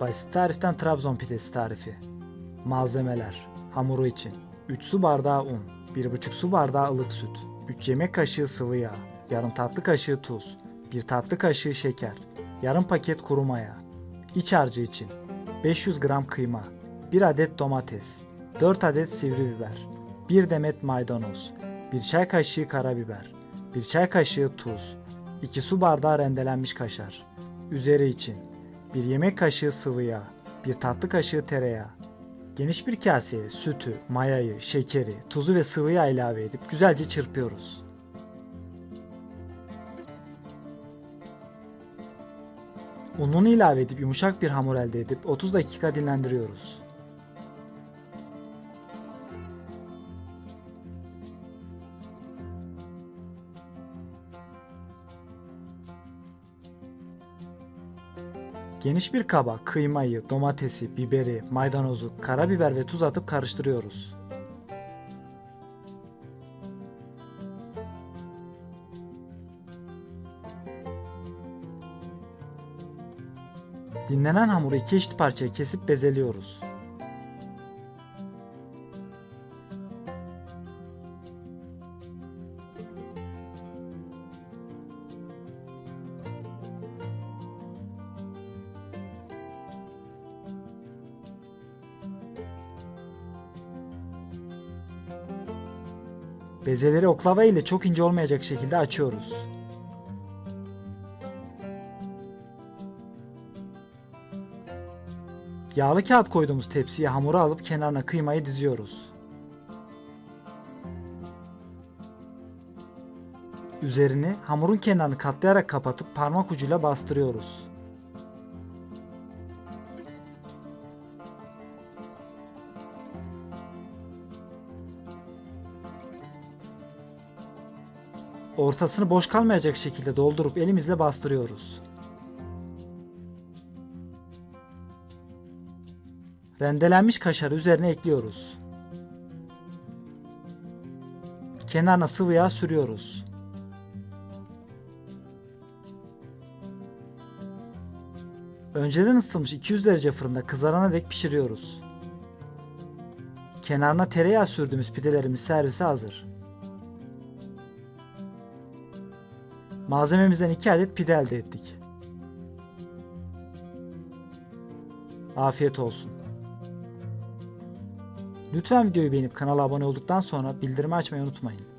Basit tariften Trabzon pidesi tarifi. Malzemeler. Hamuru için 3 su bardağı un, 1,5 su bardağı ılık süt, 3 yemek kaşığı sıvı yağ, yarım tatlı kaşığı tuz, 1 tatlı kaşığı şeker, yarım paket kuru maya. İç harcı için 500 gram kıyma, 1 adet domates, 4 adet sivri biber, 1 demet maydanoz, 1 çay kaşığı karabiber, 1 çay kaşığı tuz, 2 su bardağı rendelenmiş kaşar. Üzeri için 1 yemek kaşığı sıvı yağ, 1 tatlı kaşığı tereyağı. Geniş bir kaseye sütü, mayayı, şekeri, tuzu ve sıvı yağ ilave edip güzelce çırpıyoruz. Ununu ilave edip yumuşak bir hamur elde edip 30 dakika dinlendiriyoruz. Geniş bir kaba kıymayı, domatesi, biberi, maydanozu, karabiber ve tuz atıp karıştırıyoruz. Dinlenen hamuru iki eşit parçaya kesip bezeliyoruz. Bezeleri oklava ile çok ince olmayacak şekilde açıyoruz. Yağlı kağıt koyduğumuz tepsiye hamuru alıp kenarına kıymayı diziyoruz. Üzerini hamurun kenarını katlayarak kapatıp parmak ucuyla bastırıyoruz. Ortasını boş kalmayacak şekilde doldurup elimizle bastırıyoruz. Rendelenmiş kaşarı üzerine ekliyoruz. Kenarına sıvı yağ sürüyoruz. Önceden ısıtılmış 200 derece fırında kızarana dek pişiriyoruz. Kenarına tereyağı sürdüğümüz pidelerimiz servise hazır. Malzememizden 2 adet pide elde ettik. Afiyet olsun. Lütfen videoyu beğenip kanala abone olduktan sonra bildirimi açmayı unutmayın.